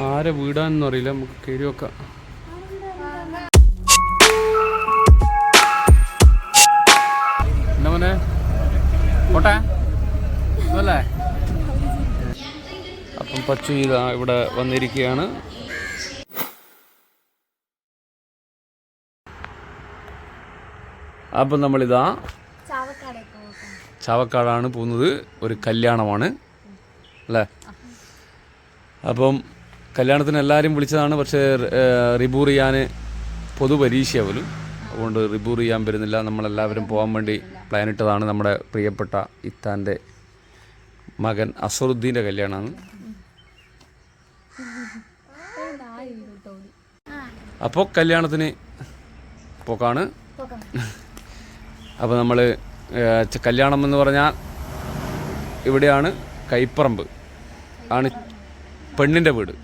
ആരെ വീടാനൊന്നും അറിയില്ല നമുക്ക് കയറി വെക്കാം അപ്പം പച്ചു ഇതാ ഇവിടെ വന്നിരിക്കുകയാണ്. അപ്പം നമ്മളിതാ ചാവക്കാടാണ് പോകുന്നത്. ഒരു കല്യാണമാണ്. അല്ലേ? അപ്പം കല്യാണത്തിന് എല്ലാവരും വിളിച്ചതാണ്. പക്ഷേ റിബൂർ ചെയ്യാൻ പൊതുപരീക്ഷ അതുകൊണ്ട് റിബൂർ ചെയ്യാൻ വരുന്നില്ല. നമ്മളെല്ലാവരും പോകാൻ വേണ്ടി പ്ലാൻ ഇട്ടതാണ് നമ്മുടെ പ്രിയപ്പെട്ട ഇത്താന്റെ മകൻ അസറുദ്ദീന്റെ കല്യാണമാണ്. അപ്പോൾ കല്യാണത്തിന് പോക്കാണ്. അപ്പോൾ നമ്മൾ കല്യാണം എന്ന് പറഞ്ഞാൽ ഇവിടെയാണ് കൈപ്പറമ്പ്. ആണ് പെണ്ണിന്റെ വീട്.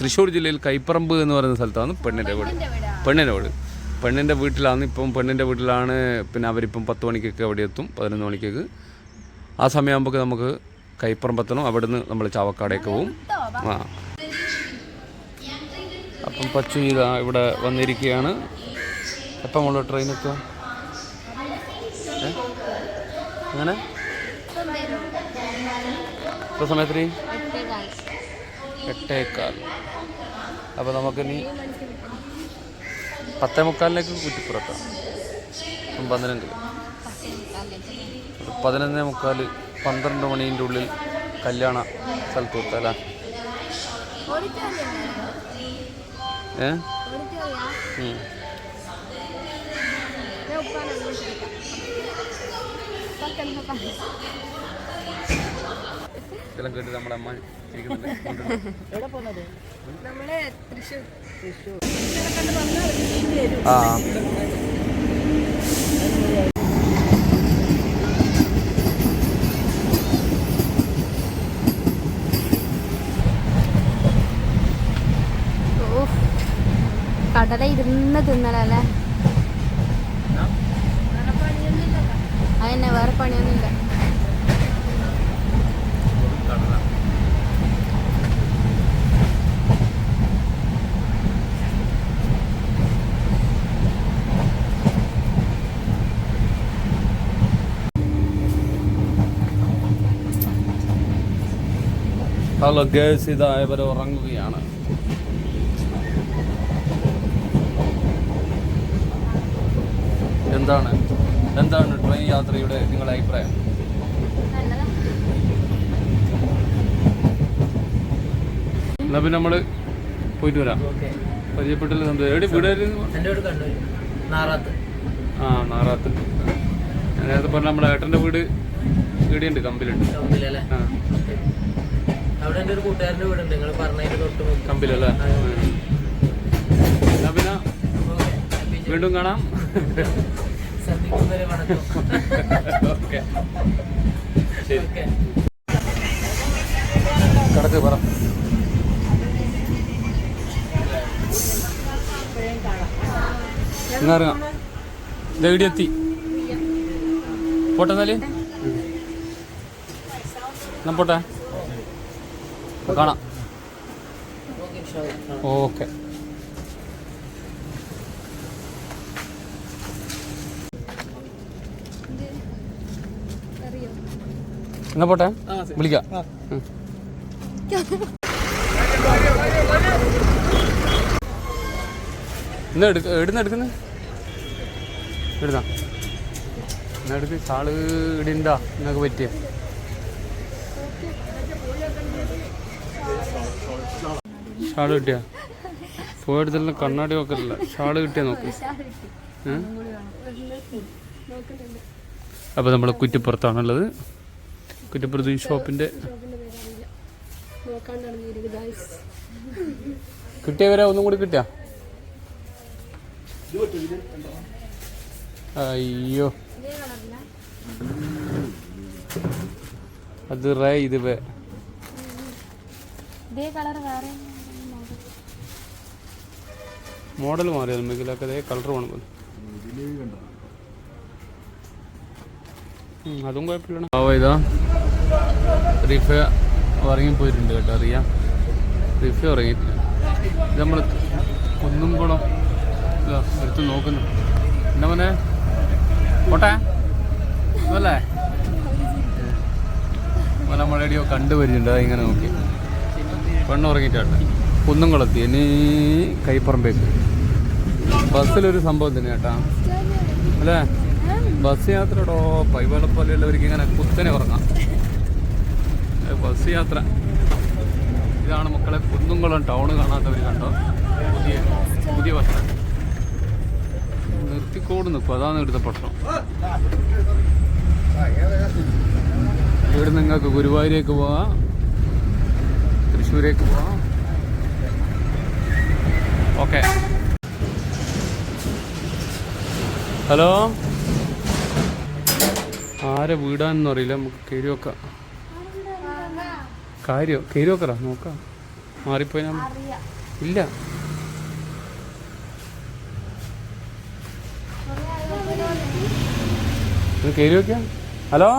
തൃശ്ശൂർ ജില്ലയിൽ കൈപ്പറമ്പ് എന്ന് പറയുന്ന സ്ഥലത്താണ് പെണ്ണിന്റെ വീട്. പെണ്ണിന്റെ വീട്? പെണ്ണിന്റെ വീട്ടിലാണ് ഇപ്പം പെണ്ണിന്റെ വീട്ടിലാണ് പിന്നെ അവരിപ്പം പത്ത് മണിക്കൊക്കെ അവിടെ എത്തും പതിനൊന്ന് മണിക്കൊക്കെ. ആ സമയമാകുമ്പോൾ നമുക്ക് കൈപ്പറമ്പെത്തണം അവിടുന്ന് നമ്മൾ ചാവക്കാടേക്ക് പോവും. ആ. അപ്പം പച്ചു ഇതാ ഇവിടെ വന്നിരിക്കുകയാണ്. എപ്പം ഉള്ള ട്രെയിൻ എത്തുക? അങ്ങനെ ഇപ്പം സമയത്തിന്? എട്ടേക്കാൽ അപ്പോൾ നമുക്കിനി പത്തേ മുക്കാലിലേക്ക് കുറ്റിപ്പുറത്താം. ഇപ്പം പതിനഞ്ച് ഒരു പതിനൊന്നേ മുക്കാൽ പന്ത്രണ്ട് മണീന്റെ ഉള്ളിൽ കല്യാണ സ്ഥലത്ത് എത്താം ഏ? ഉം. ഇതെല്ലാം കേട്ട് നമ്മുടെ അമ്മ ആ. കടല ഇരുന്ന് തിന്നലല്ലേ? അതന്നെ വേറെ പണിയൊന്നുമില്ല. ഹലോ ഗേൾസ് ഇതായവർ ഉറങ്ങുകയാണ്. എന്താണ്? എന്താണ് ട്രെയിൻ യാത്രയുടെ നിങ്ങളുടെ അഭിപ്രായം? എന്നാ പിന്നെ നമ്മൾ പോയിട്ട് വരാം. പരിചയപ്പെട്ടില്ല സംഭവം എവിടെ വീടായിരുന്നു ആ നാറാത്ത്. നേരത്തെ പറഞ്ഞ നമ്മുടെ ഏട്ടന്റെ വീട് ഇവിടെയുണ്ട് കമ്പിലുണ്ട്. ആ. അവിടെ എന്റെ ഒരു കൂട്ടുകാരന്റെ വീടുണ്ട്. നിങ്ങൾ പറഞ്ഞതിന് തൊട്ട് കമ്പിലല്ലേ? എന്നാ പിന്നെ വീണ്ടും കാണാം. സന്ധിക്കും വരെ വണക്കം. ഓക്കെ. ശരി. കടക്ക് പറ. എന്നാ ഇറങ്ങാം. എത്തി പോട്ടെ എന്നാൽ. എന്നാ പോട്ടെ? അപ്പൊ കാണാം. ഓക്കെ. എന്നാ പോട്ടെ? വിളിക്കാം. ഉം. എന്നാ എടുക്ക എവിടുന്ന് എടുക്കുന്നത് എവിടുന്നാ? എന്നാ എടുക്ക്. ചാൾ ഇടിണ്ടാ. എന്നൊക്കെ പറ്റിയ. ഷാൾ കിട്ടിയ? പോയടുത്തെല്ലാം കണ്ണാടി നോക്കലില്ല ഷാൾ കിട്ടിയ നോക്ക്. അപ്പൊ നമ്മൾ കുറ്റിപ്പുറത്താണുള്ളത്. കുറ്റിപ്പുറത്ത് ഈ ഷോപ്പിന്റെ കിട്ടിയവരെ ഒന്നും കൂടി കിട്ടിയ? അയ്യോ. അത് റേ ഇത് വേ. ഇതേ കളർ വേറെ മോഡൽ? മാറിയ നമുക്കിലൊക്കെ അതേ കളർ വേണം പോലെ. അതും കുഴപ്പമില്ല ആ ഇതാ. റീഫ ഉറങ്ങിപ്പോയിട്ടുണ്ട് കേട്ടോ അറിയാം റിഫ്യൂ ഇറങ്ങിയിട്ടില്ല ഇത് നമ്മൾ കുന്നും കുളം ഇതാ എടുത്ത് നോക്കുന്നു. എന്നാ മോനെ? പോട്ടെ. അല്ലേ നമ്മളെടിയോ കണ്ടുവരുന്നുണ്ട് ഇങ്ങനെ നോക്കി. പെണ്ണ് ഉറങ്ങിയിട്ടുണ്ട് കുന്നും കുളത്തി ഇനി കൈപ്പറമ്പേക്ക് ബസ്സിലൊരു സംഭവം തന്നെ കേട്ടാ. അല്ലേ? ബസ് യാത്രയോടോ പൈവള പോലെയുള്ളവർക്ക് ഇങ്ങനെ കുത്തനെ ഉറങ്ങാം. ബസ് യാത്ര. ഇതാണ് മക്കളെ കുന്നുംകുളം ടൗൺ കാണാത്തവർ കണ്ടോ? പുതിയ പുതിയ ബസ്. നിർത്തിക്കോട് നിൽക്കും. അതാണ് ഇവിടുത്തെ പ്രശ്നം. ഇവിടെ നിങ്ങൾക്ക് ഗുരുവായൂരേക്ക് പോവാം. തൃശ്ശൂരേക്ക് പോകാം ഓക്കെ. ഹലോ? ആരെ വീടാണെന്ന് അറിയില്ല നമുക്ക് കയറി വെക്കാം കാര്യോ? കയറി വെക്കറ നോക്കാം. മാറിപ്പോയി ഇല്ല. കയറി വെക്കാം ഹലോ?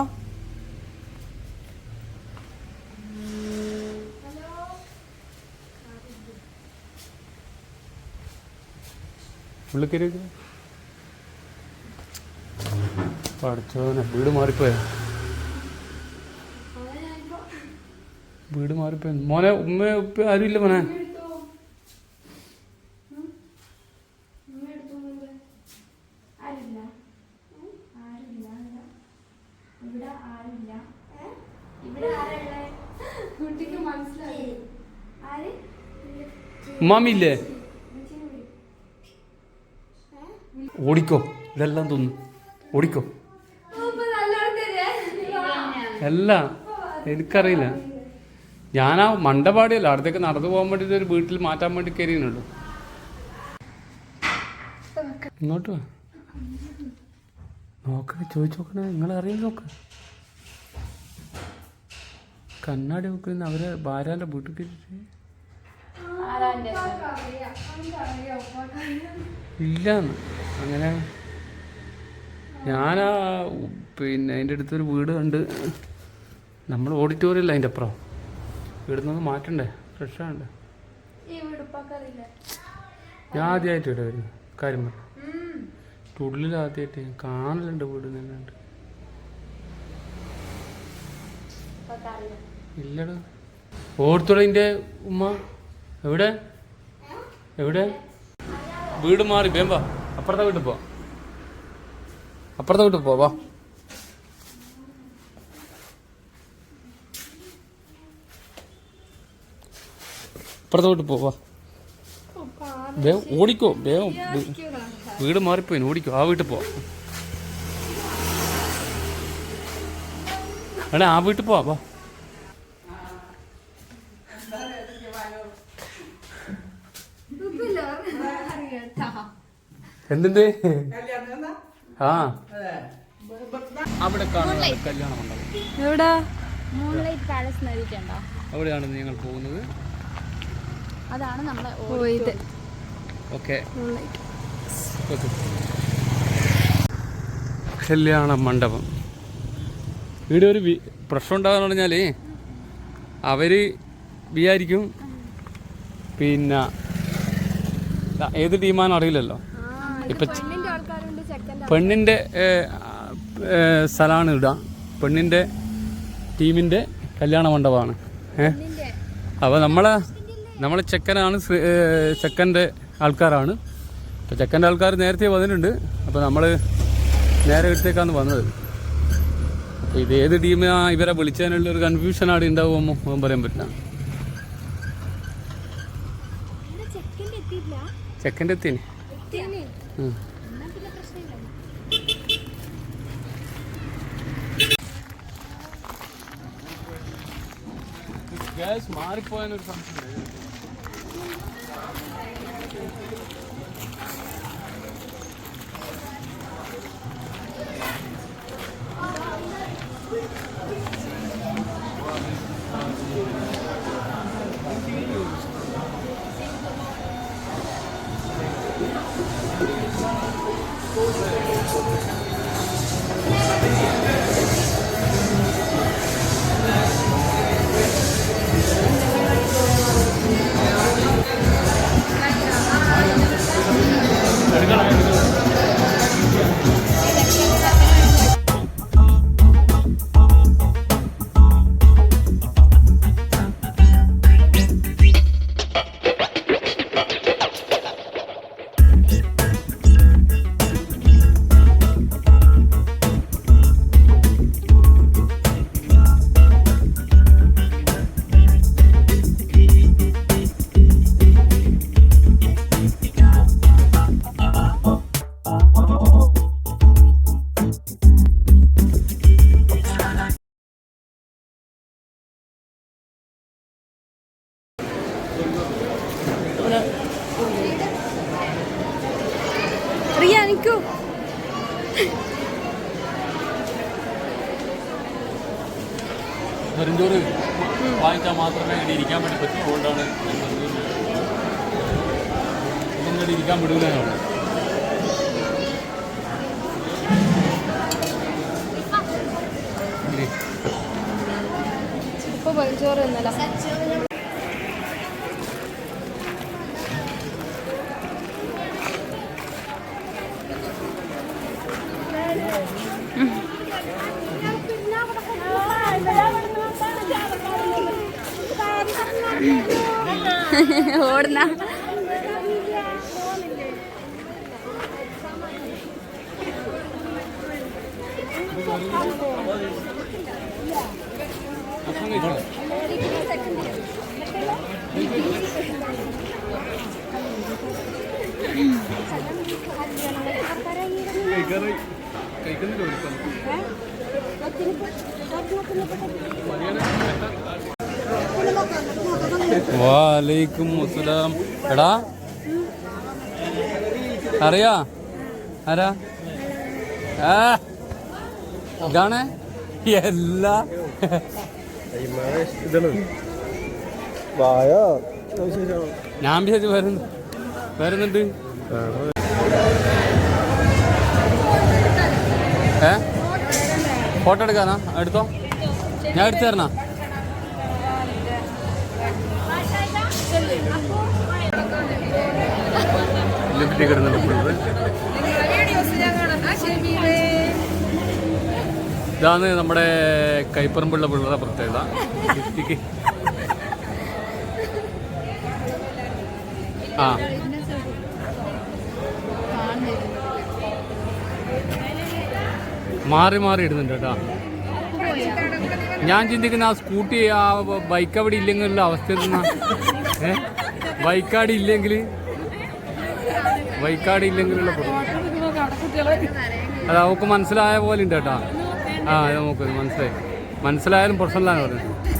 വെക്കാം പഠിച്ചോനെ വീട് മാറിപ്പോയ? വീട് മാറിപ്പോയ? മോനെ ഉമ്മ ഉപ്പ ആരും ഇല്ല മോനെ? ഉമ്മാമില്ലേ? ഓടിക്കോ. ഇതെല്ലാം തോന്നുന്നു ഓടിക്കോ. അല്ല എനിക്കറിയില്ല. ഞാൻ ആ മണ്ടപാടിയല്ല. അടുത്തേക്ക് നടന്നു പോകാൻ വേണ്ടിയിട്ട് ഒരു വീട്ടിൽ മാറ്റാൻ വേണ്ടി കയറിയുന്നുള്ളൂ ഇങ്ങോട്ട് വാ. നോക്കണേ ചോദിച്ചു നോക്കണേ. നിങ്ങൾ അറിയാൻ നോക്ക്. കണ്ണാടി നോക്കുന്ന അവരെ ഭാര്യാന്റെ വീട്ടിൽ കയറിയിട്ട്. ഇല്ലാന്ന്. അങ്ങനെ ഞാനാ പിന്നെ അതിന്റെ അടുത്തൊരു വീട് കണ്ട് നമ്മൾ ഓഡിറ്റോറിയം ഓഡിറ്റോറിയല്ല അതിന്റെ അപ്പുറം. ഇവിടെ നിന്ന് മാറ്റണ്ടേ? ഫ്രഷാണ്ട് ഞാൻ ആദ്യമായിട്ട് ഇവിടെ വരുന്നു. കാര്യം പറഞ്ഞു ഉള്ളിൽ ആദ്യമായിട്ട് കാണലുണ്ട് വീട് നിന്നുണ്ട് ഇല്ലടാ. ഓർത്തുടതിന്റെ ഉമ്മ. എവിടെ? എവിടെ? വീട് മാറി വേമ്പ അപ്പുറത്തെ വീട്ടിൽ പോ. അപ്പുറത്തെ വീട്ടിൽ പോ വാ. അപ്പുറത്തെ വീട്ടിൽ പോ വാ. ഓടിക്കോ വേഗം വീട് മാറിപ്പോയി ഓടിക്കോ. ആ വീട്ടിൽ പോ. എടാ ആ വീട്ടിൽ പോവാ വാ. എന്തുണ്ട്? ആ. അവിടെ കാണുന്ന കല്യാണ മണ്ഡപം. എവിടെ? മൂൺലൈറ്റ് പാലസ് അവിടെയാണ് ഞങ്ങൾ പോകുന്നത്. അതാണ് നമ്മളെ പോയത്. ഓക്കെ. കല്യാണ മണ്ഡപം. ഇവിടെ ഒരു പ്രശ്നം ഉണ്ടാകാന്ന് പറഞ്ഞാൽ അവർ വിചാരിക്കും പിന്നെ ഏത് ടീമാണെന്ന് അറിയില്ലല്ലോ. ഇപ്പം പെണ്ണിന്റെ സ്ഥലമാണ് ഇടുക പെണ്ണിന്റെ ടീമിന്റെ കല്യാണ മണ്ഡപമാണ്. ഏഹ് അപ്പോൾ നമ്മളെ നമ്മളെ ചെക്കനാണ് ചെക്കന്റെ ആൾക്കാരാണ്. അപ്പോൾ ചെക്കന്റെ ആൾക്കാർ നേരത്തെ വന്നിട്ടുണ്ട്. അപ്പോൾ നമ്മൾ നേരെ എടുത്തേക്കാന്ന് വന്നത്. അപ്പോൾ ഇത് ഏത് ടീമാ? ഇവരെ വിളിച്ചതിനുള്ള ഒരു കൺഫ്യൂഷൻ ആണ് ഉണ്ടാവുമോ പറയാൻ പറ്റില്ല. ചെക്കന്റെ എത്തിന്? മാറിപ്പോയാനൊരു സംശയം ഇരിക്കാൻ വിടൂല ഞങ്ങൾ തിന്നല്ലോ ഓടുന്ന. വാലൈക്കും അസ്സലാം. എടാ. അറിയാ? ആരാ? ആ. ഇതാണ് എല്ലാ ഞാൻ വിചാരിച്ചു വരുന്നു വരുന്നുണ്ട്. ഏ? ഫോട്ടോ എടുക്കാനാ? എടുത്തോ? ഞാൻ എടുത്തു തരണ? ലിഫ്റ്റ് കിടന്നുണ്ട് ഇതാണ് നമ്മുടെ കൈപ്പറമ്പുള്ള പിള്ളേരുടെ പ്രത്യേകത. ആ. മാറി മാറി ഇടുന്നുണ്ട് കേട്ടോ. ഞാൻ ചിന്തിക്കുന്ന ആ സ്കൂട്ടി ആ ബൈക്ക് അവിടെ ഇല്ലെങ്കിലുള്ള അവസ്ഥ ഏ? ബൈക്കാടി ഇല്ലെങ്കിൽ ബൈക്കാടി ഇല്ലെങ്കിലുള്ള. അത് അവക്ക് മനസ്സിലായ പോലെ ഉണ്ട് കേട്ടോ. ആ നമുക്ക് മനസ്സിലായി. മനസ്സിലായാലും പ്രശ്നമില്ലാന്ന് പറഞ്ഞു